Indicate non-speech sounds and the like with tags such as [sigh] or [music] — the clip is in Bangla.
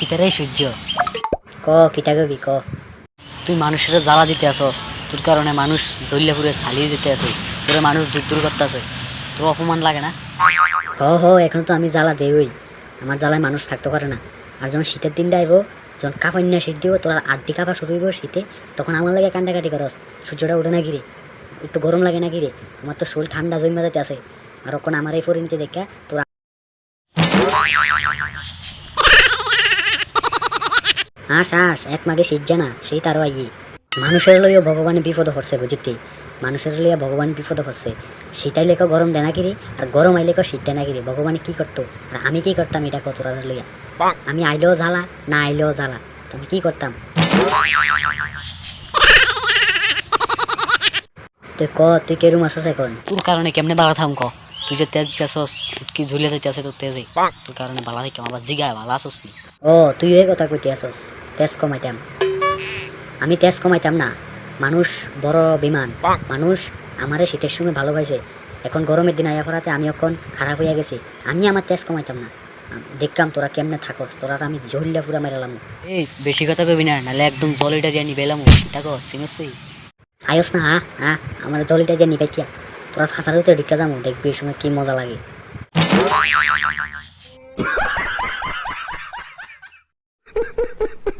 কিতারাই সূর্য ক কিতা কবি ক। তুই মানুষের জ্বালা দিতে আসস তোর কারণে মানুষ জল্লা পুরে চালিয়ে যেতে আছে। তোরে মানুষ দূর দূর করতে আছে। তোর অপমান লাগে না? হ হ এখন তো আমি জ্বালা দেই আমার জ্বালায় মানুষ থাকতে পারে না। আর যখন শীতের দিনটা আইব যখন কাপান্না শীত দিব তোর আড্ডি কাপা শুরু হইব শীতে তখন আমার লাগে কান্দাকাটি করস সূর্যটা উঠে না গিরে একটু গরম লাগে না গিরে আমার তো শরীর ঠান্ডা জমা যেতে আছে। আর ওখানে আমার এই পরিণতি দেখা তোর হাস হাস এক মাগে শীত জানা সেই তারও আইয়ে মানুষের লইয়া ভগবানের বিপদ হচ্ছে বুঝতে। মানুষের লইয়া ভগবান বিপদ হচ্ছে শীতাই লেখা গরম দেয় না কিরে আর গরম আইলে কেউ শীত দেয় না কিরে ভগবান কি করতো? আর আমি কি করতাম এটা কত লইয়া? আমি আইলেও জ্বালা না আইলেও জ্বালা। তুমি কি করতাম? তুই ক তুই কেরুম আছিস এখন? তোর কারণে কেমনে বালা থাম ক? তুই যে তেজ দিতেছস কি ঝুলে যাইতে আছে তোর তেজে। তোর কারণে বালা থেকে আবার জিগায় বালা আসস নি ও তুই এই কথা কইতে আসস। তেজ কমাইতাম। আমি তেজ কমাইতাম না। মানুষ বড় বিমান মানুষ আমারে শীতের সময় ভালো পাইছে এখন গরমের দিন আয়া পড়াতে আমি এখন খারাপ হইয়া গেছি। আমি আমার তেজ কমাইতাম না। দেখলাম তোরা কেমনে থাকস। তোরা আমি জহিল্লা পুরা মেরালাম এই বেশি কথা কবি না। নাহলে একদম জলিটা দিয়ে নিবে এলাম দেখো সিনসই আয়স না হ্যাঁ হ্যাঁ আমার জলিটা দিয়ে নিবাইতিয়া তোরা ফাঁসার ভিতরে ঢিকা যাব দেখবি এই সময় কি মজা লাগে। [laughs]